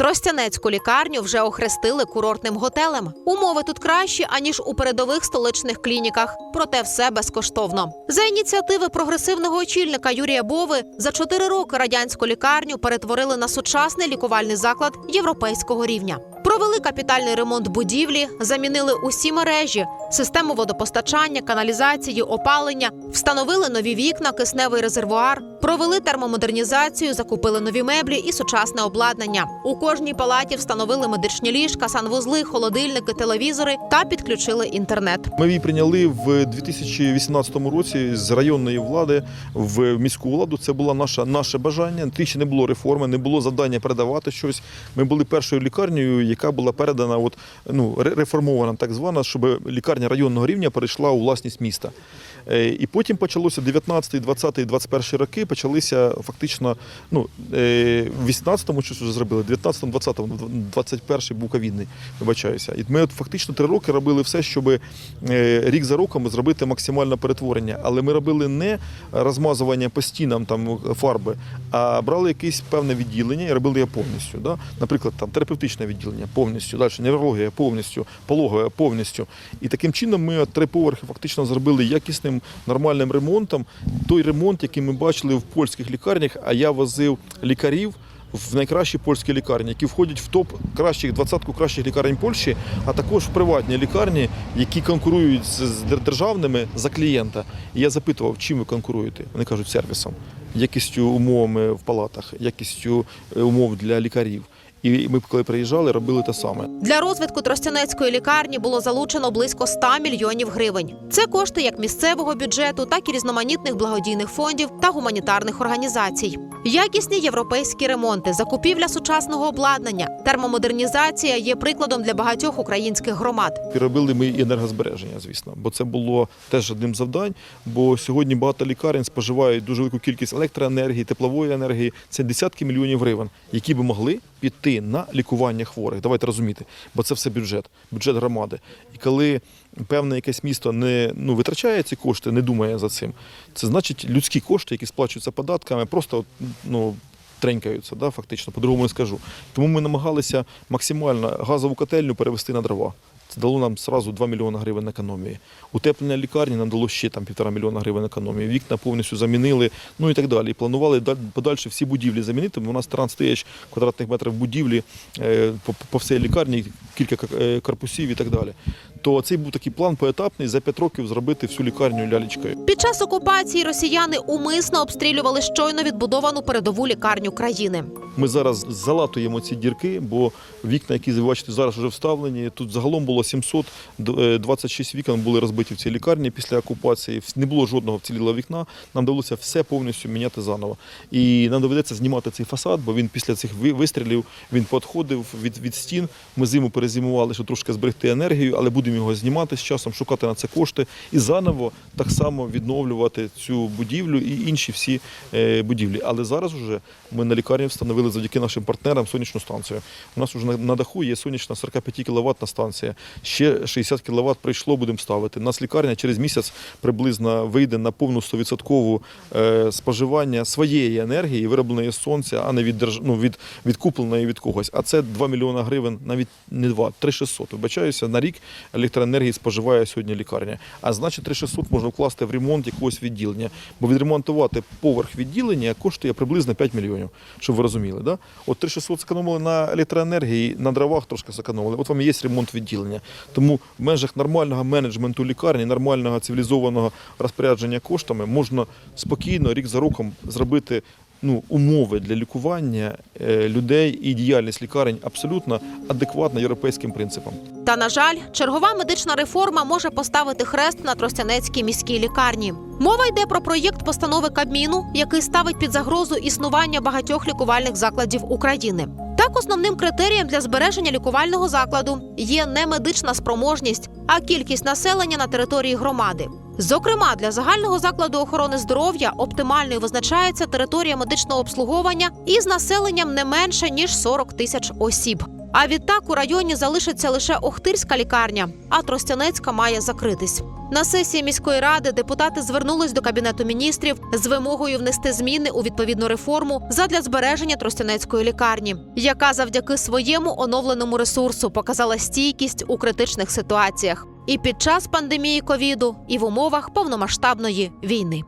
Тростянецьку лікарню вже охрестили курортним готелем. Умови тут кращі аніж у передових столичних клініках, проте все безкоштовно. За ініціативи прогресивного очільника Юрія Бови за чотири роки радянську лікарню перетворили на сучасний лікувальний заклад європейського рівня. Провели капітальний ремонт будівлі, замінили усі мережі, систему водопостачання, каналізації, опалення, встановили нові вікна, кисневий резервуар, провели термомодернізацію, закупили нові меблі і сучасне обладнання. У кожній палаті встановили медичні ліжка, санвузли, холодильники, телевізори та підключили інтернет. Ми її прийняли в 2018 році з районної влади в міську владу. Це було наше, наше бажання. Ще не було реформи, не було завдання передавати щось. Ми були першою лікарнею, яка була передана, от, ну, реформована, так звана, щоб лікарня районного рівня перейшла у власність міста. Е, І потім почалося 19, 20, 21 роки. Почалися фактично, ну е, в 18-му щось вже зробили, 19, 20, 21 був ковідний, вибачаюся. І ми от фактично три роки робили все, щоб е, рік за роком зробити максимальне перетворення. Але ми робили не розмазування по стінам там фарби, а брали якесь певне відділення і робили його повністю. Да? Наприклад, там терапевтичне відділення повністю, далі неврологія повністю, пологова повністю. І таким чином ми три поверхи фактично зробили якісним нормальним ремонтом. Той ремонт, який ми бачили в польських лікарнях, а я возив лікарів. В найкращі польські лікарні, які входять в топ кращих двадцятку кращих лікарень Польщі, а також в приватні лікарні, які конкурують з державними за клієнта. І я запитував, чим ви конкуруєте? Вони кажуть, сервісом, якістю умовами в палатах, якістю е, умов для лікарів. І ми, коли приїжджали, робили те саме. Для розвитку Тростянецької лікарні було залучено близько 100 мільйонів гривень. Це кошти як місцевого бюджету, так і різноманітних благодійних фондів та гуманітарних організацій. Якісні європейські ремонти, закупівля сучасного обладнання, термомодернізація є прикладом для багатьох українських громад. Робили ми енергозбереження, звісно, бо це було теж одним завдань. Бо сьогодні багато лікарень споживають дуже велику кількість електроенергії, теплової енергії. Це десятки мільйонів гривень, які би могли піти на лікування хворих. Давайте розуміти, бо це все бюджет, бюджет громади. І коли певне якесь місто не ну, витрачає ці кошти, не думає за цим, це значить людські кошти, які сплачуються податками, просто ну. Тренькаються, да, фактично, по-другому не скажу. Тому ми намагалися максимально газову котельню перевести на дрова. Це дало нам сразу 2 мільйони гривень економії. Утеплення лікарні нам дало ще там півтора мільйона гривень економії. Вікна повністю замінили, ну і так далі. Планували подальше всі будівлі замінити. У нас 13 тисяч квадратних метрів будівлі е, по, по всій лікарні, кілька е, корпусів і так далі. То цей був такий план поетапний за 5 років зробити всю лікарню лялечкою. Під час окупації росіяни умисно обстрілювали щойно відбудовану передову лікарню країни. Ми зараз залатуємо ці дірки, бо вікна, які ви бачите, зараз вже вставлені. Тут загалом було 726 вікон були розбиті в цій лікарні після окупації. Не було жодного вцілілого вікна. Нам довелося все повністю міняти заново. І нам доведеться знімати цей фасад, бо він після цих вистрілів він підходив від, від стін. Ми зиму перезимували, щоб трошки зберегти енергію, але будемо його знімати з часом, шукати на це кошти і заново так само відновлювати цю будівлю і інші всі е, будівлі. Але зараз вже ми на лікарні встановили завдяки нашим партнерам сонячну станцію. У нас вже на, даху є сонячна 45 кВт станція. Ще 60 кВт прийшло, будемо ставити. У нас лікарня через місяць приблизно вийде на повну 100% е, споживання своєї енергії, виробленої з сонця, а не від, ну, від, відкупленої від когось. А це 2 мільйони гривень, навіть не 2, 3600. Вибачаюся, на рік електроенергії споживає сьогодні лікарня. А значить 3600 можна вкласти в ремонт якогось відділення. Бо відремонтувати поверх відділення коштує приблизно 5 мільйонів, щоб ви розуміли. Да? От 3600 зекономили на електроенергії, на дровах трошки зекономили. От вам і є ремонт відділення. Тому в межах нормального менеджменту лікарні, нормального цивілізованого розпорядження коштами можна спокійно рік за роком зробити ну, умови для лікування е, людей і діяльність лікарень абсолютно адекватна європейським принципам. Та на жаль, чергова медична реформа може поставити хрест на Тростянецькій міській лікарні. Мова йде про проєкт постанови Кабміну, який ставить під загрозу існування багатьох лікувальних закладів України. Так, основним критерієм для збереження лікувального закладу є не медична спроможність, а кількість населення на території громади. Зокрема, для загального закладу охорони здоров'я оптимальною визначається територія медичного обслуговування із населенням не менше ніж 40 тисяч осіб. А відтак у районі залишиться лише Охтирська лікарня, а Тростянецька має закритись. На сесії міської ради депутати звернулись до кабінету міністрів з вимогою внести зміни у відповідну реформу задля збереження Тростянецької лікарні, яка завдяки своєму оновленому ресурсу показала стійкість у критичних ситуаціях і під час пандемії ковіду, і в умовах повномасштабної війни.